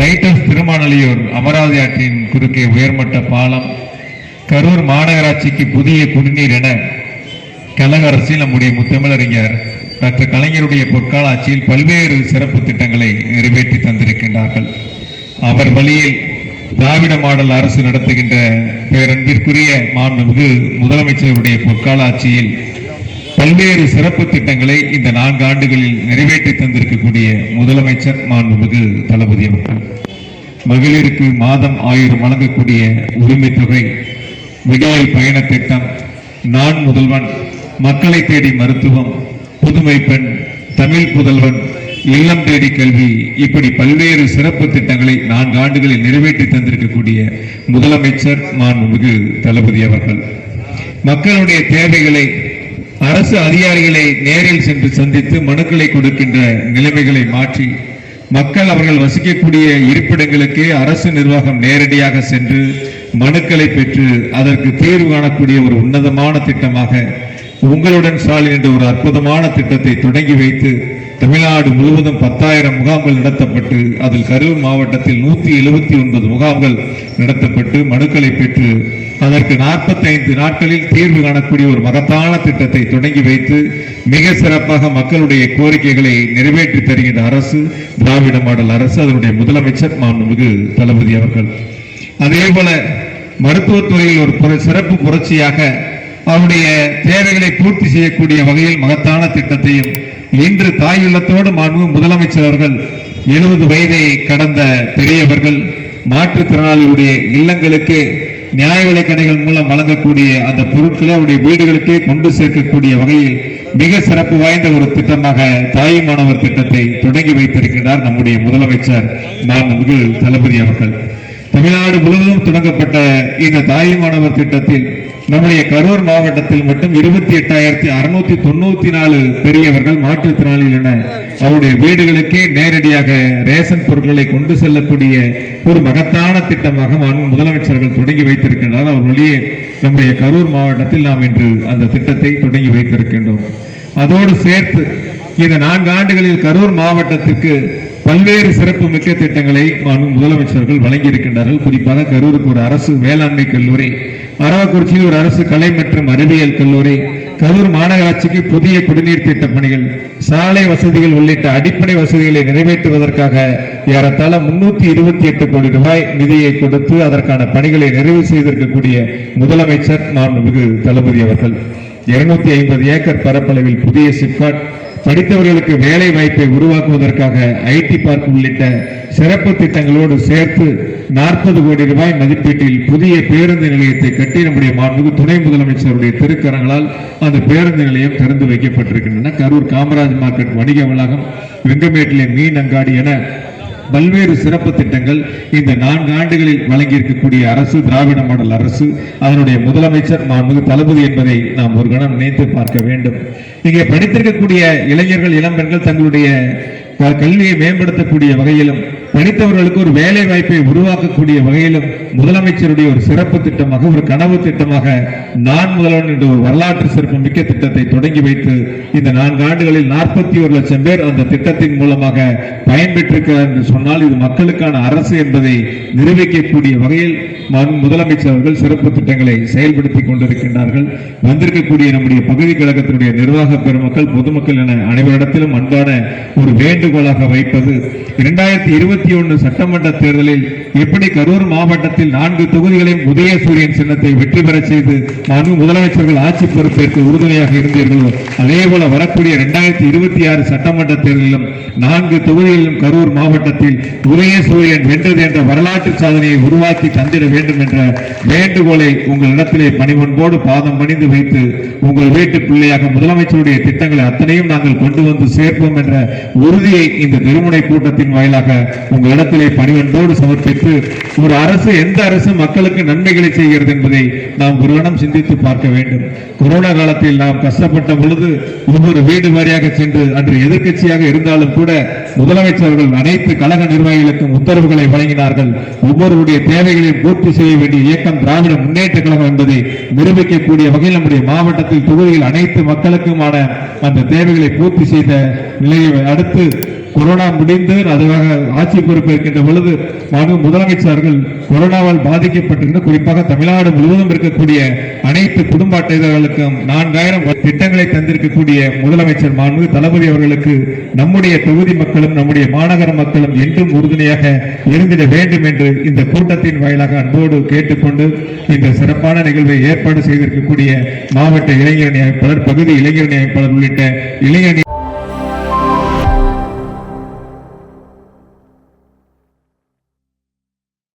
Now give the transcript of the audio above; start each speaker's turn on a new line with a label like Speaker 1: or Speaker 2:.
Speaker 1: Light house திருமானலியூர் Amaravathi ஆற்றின் குறுக்கே உயர்மட்ட பாலம் கரூர் மாநகராட்சிக்கு புதிய குடிநீர் என கழக அரசில் நம்முடைய முத்தமிழறிஞர் டாக்டர் கலைஞருடைய பொற்கால ஆட்சியில் பல்வேறு சிறப்பு திட்டங்களை நிறைவேற்றி தந்திருக்கின்றார்கள். அவர் வழியில் திராவிட மாடல் அரசு நடத்துகின்ற பேரன்பிற்குரிய மாண்புமிகு முதலமைச்சருடைய பொற்கால ஆட்சியில் பல்வேறு சிறப்பு திட்டங்களை இந்த நான்கு ஆண்டுகளில் நிறைவேற்றி தந்திருக்கக்கூடிய முதலமைச்சர் மாண்புமிகு தளபதி அவர்கள். மகளிருக்கு மாதம் ஆயிரம் வழங்கக்கூடிய உரிமை தொகை விடியல் பயண திட்டம் நான் முதல்வன் மக்களை தேடி மருத்துவம் புதுமை பெண் தமிழ் புதல்வன் இல்லம் தேடி கல்வி இப்படி பல்வேறு சிறப்பு திட்டங்களை நான்கு ஆண்டுகளில் நிறைவேற்றி தந்திருக்கக்கூடிய முதலமைச்சர் மாண்புமிகு தளபதி அவர்கள். மக்களுடைய தேவைகளை அரசு அதிகாரிகளை நேரில் சென்று சந்தித்து மனுக்களை கொடுக்கின்ற நிலைமைகளை மாற்றி மக்கள் அவர்கள் வசிக்கக்கூடிய இருப்பிடங்களுக்கு அரசு நிர்வாகம் நேரடியாக சென்று மனுக்களை பெற்று அதற்கு தீர்வு காணக்கூடிய ஒரு உன்னதமான திட்டமாக உங்களுடன் ஸ்டாலின் என்ற ஒரு அற்புதமான திட்டத்தை தொடங்கி வைத்து தமிழ்நாடு முழுவதும் பத்தாயிரம் முகாம்கள் நடத்தப்பட்டு அதில் கரூர் மாவட்டத்தில் நூத்தி எழுபத்தி ஒன்பது முகாம்கள் நடத்தப்பட்டு மனுக்களை பெற்று அதற்கு 45 நாட்களில் தீர்வு காணக்கூடிய ஒரு மகத்தான திட்டத்தை தொடங்கி வைத்து மிக சிறப்பாக மக்களுடைய கோரிக்கைகளை நிறைவேற்றி தருகின்ற அரசு திராவிட மாடல் அரசு அதனுடைய முதலமைச்சர் மாண்புமிகு தளபதி அவர்கள். அதே போல மருத்துவத்துறையில் ஒரு சிறப்பு புரட்சியாக அவருடைய தேவைகளை பூர்த்தி செய்யக்கூடிய வகையில் மகத்தான திட்டத்தையும் இன்று தாயுள்ளத்தோடு மாண்பு முதலமைச்சர் அவர்கள் எழுபது வயதை கடந்த பெரியவர்கள் மாற்றுத்திறனாளிகளுடைய இல்லங்களுக்கு நியாய விலை கடைகள் மூலம் வழங்கக்கூடிய அந்த பொருட்களை அவருடைய வீடுகளுக்கே கொண்டு சேர்க்கக்கூடிய வகையில் மிக சிறப்பு வாய்ந்த ஒரு திட்டமாக தாய் மாணவர் திட்டத்தை தொடங்கி வைத்திருக்கிறார் நம்முடைய முதலமைச்சர் மாண்புமிகு தளபதி அவர்கள். தமிழ்நாடு முழுவதும் தொடங்கப்பட்ட இந்த தாய் மாணவர் திட்டத்தில் நம்முடைய கரூர் மாவட்டத்தில் மட்டும் இருபத்தி எட்டாயிரத்தி அறுநூத்தி தொண்ணூத்தி நாலு பெரியவர்கள் மாற்றுத்திறனாளிகள் என அவருடைய வீடுகளுக்கே நேரடியாக ரேஷன் பொருட்களை கொண்டு செல்லக்கூடிய ஒரு மகத்தான திட்டமாக முதலமைச்சர்கள் தொடங்கி வைத்திருக்கின்றார் அவர் வழியே நம்முடைய கரூர் மாவட்டத்தில் நாம் இன்று அந்த திட்டத்தை தொடங்கி வைத்திருக்கின்றோம். அதோடு சேர்த்து இந்த நான்கு ஆண்டுகளில் கரூர் மாவட்டத்திற்கு பல்வேறு சிறப்பு மிக்க திட்டங்களை முதலமைச்சர்கள் வழங்கியிருக்கின்றார்கள். குறிப்பாக கரூருக்கு ஒரு அரசு வேளாண்மை கல்லூரி அரவக்குறிச்சியில் ஒரு அரசு கலை மற்றும் அறிவியல் கல்லூரி கரூர் மாநகராட்சிக்கு புதிய குடிநீர் திட்ட பணிகள் சாலை வசதிகள் உள்ளிட்ட அடிப்படை வசதிகளை நிறைவேற்றுவதற்காக ஏறத்தாழ முன்னூத்தி இருபத்தி எட்டு கோடி ரூபாய் நிதியை கொடுத்து அதற்கான பணிகளை நிறைவு செய்திருக்கக்கூடிய முதலமைச்சர் மாண்புமிகு தளபதி அவர்கள். இருநூத்தி ஐம்பது ஏக்கர் பரப்பளவில் புதிய சிப்காட் படித்தவர்களுக்கு வேலை வாய்ப்பை உருவாக்குவதற்காக ஐடி பார்க் உள்ளிட்ட சிறப்பு திட்டங்களோடு சேர்த்து நாற்பது கோடி ரூபாய் மதிப்பீட்டில் புதிய பேருந்து நிலையத்தை கட்டி நம்முடைய துணை முதலமைச்சருடைய திருக்கரங்களால் அந்த பேருந்து நிலையம் திறந்து வைக்கப்பட்டிருக்கின்றன. கரூர் காமராஜ் மார்க்கெட் வணிக வளாகம் வெங்கமேட்டிலே மீன் அங்காடி என பல்வேறு சிறப்பு திட்டங்கள் இந்த நான்கு ஆண்டுகளில் வழங்கி இருக்கக்கூடிய அரசு திராவிட மாடல் அரசு அதனுடைய முதலமைச்சர் மாண்புமிகு தளபதி என்பதை நாம் ஒரு கணம் நினைத்து பார்க்க வேண்டும். இங்கே படித்திருக்கக்கூடிய இளைஞர்கள் இளம்பெண்கள் தங்களுடைய க- கல்வியை மேம்படுத்தக்கூடிய வகையிலும் படித்தவர்களுக்கு ஒரு வேலை வாய்ப்பை உருவாக்கக்கூடிய வகையிலும் முதலமைச்சருடைய ஒரு சிறப்பு திட்டமாக ஒரு கனவு திட்டமாக நான் முதல்வன் என்ற ஒரு வரலாற்று சிறப்பு மிக்க திட்டத்தை தொடங்கி வைத்து இந்த நான்கு ஆண்டுகளில் நாற்பத்தி ஒரு லட்சம் பேர் அந்த திட்டத்தின் மூலமாக பயன்பெற்றிருக்கிறார் என்று சொன்னால் இது மக்களுக்கான அரசு என்பதை நிரூபிக்கக்கூடிய வகையில் முதலமைச்சர் அவர்கள் சிறப்பு திட்டங்களை செயல்படுத்தி கொண்டிருக்கின்றார்கள். வந்திருக்கக்கூடிய நம்முடைய பகுதி கழகத்தினுடைய நிர்வாக பெருமக்கள் பொதுமக்கள் என அனைவரிடத்திலும் அன்பான ஒரு வேண்டுகோளாக வைப்பது இரண்டாயிரத்தி இருபத்தி இருபத்தி ஒன்று சட்டமன்ற தேர்தலில் எப்படி கரூர் மாவட்டத்தில் நான்கு தொகுதிகளையும் உதயசூரியன் சின்னத்தை வெற்றி பெற செய்து மாண்பு முதலமைச்சர்கள் ஆட்சி பொறுப்பேற்க உறுதுணையாக இருந்தீர்களோ அதே போல வரக்கூடிய இரண்டாயிரத்தி இருபத்தி ஆறு சட்டமன்ற தேர்தலிலும் நான்கு தொகுதிகளிலும் கரூர் மாவட்டத்தில் உதயசூரியன் வென்றது என்ற வரலாற்று சாதனையை உருவாக்கி தந்திட வேண்டும் என்ற வேண்டுகோளை உங்களிடத்திலே பணிவன்போடு பாதம் பணிந்து வைத்து உங்கள் வீட்டு பிள்ளையாக முதலமைச்சருடைய திட்டங்களை அத்தனையும் நாங்கள் கொண்டு வந்து சேர்ப்போம் என்ற உறுதியை இந்த திருமுனை கூட்டத்தின் வாயிலாக இடத்திலே பணிவன்போடு சமர்ப்பித்து ஒரு அரசு எந்த அரசு மக்களுக்கு நன்மைகளை செய்கிறது என்பதை நாம் ஒருவனம் சிந்தித்து பார்க்க வேண்டும். கொரோனா காலத்தில் நாம் கஷ்டப்பட்ட பொழுது ஒவ்வொரு வீடு வாரியாக சென்று அன்று எதிர்க்கட்சியாக இருந்தாலும் கூட முதலமைச்சர்கள் அனைத்து கழக நிர்வாகிகளுக்கும் உத்தரவுகளை வழங்கினார்கள். ஒவ்வொருவருடைய தேவைகளையும் பூர்த்தி செய்ய வேண்டிய இயக்கம் திராவிட முன்னேற்ற கழகம் என்பதை நிரூபிக்கக்கூடிய வகையில் நம்முடைய மாவட்டத்தில் தொகுதியில் அனைத்து மக்களுக்குமான அந்த தேவைகளை பூர்த்தி செய்த நிலையை அடுத்து கொரோனா முடிந்து அதற்காக ஆட்சி பொறுப்பேற்கின்ற பொழுது மாண்பு முதலமைச்சர்கள் கொரோனாவால் பாதிக்கப்பட்டிருந்த குறிப்பாக தமிழ்நாடு முழுவதும் இருக்கக்கூடிய அனைத்து குடும்ப அட்டைதாரர்களுக்கும் நான்காயிரம் திட்டங்களை தந்திருக்கக்கூடிய முதலமைச்சர் மாண்பு தளபதி அவர்களுக்கு நம்முடைய தொகுதி மக்களும் நம்முடைய மாநகர மக்களும் என்றும் உறுதுணையாக இருந்திட வேண்டும் என்று இந்த கூட்டத்தின் வாயிலாக அன்போடு கேட்டுக்கொண்டு இந்த சிறப்பான நிகழ்வை ஏற்பாடு செய்திருக்கக்கூடிய மாவட்ட இளைஞரணி அமைப்பாளர் பகுதி இளைஞரணி அமைப்பாளர் உள்ளிட்ட இளைஞரணி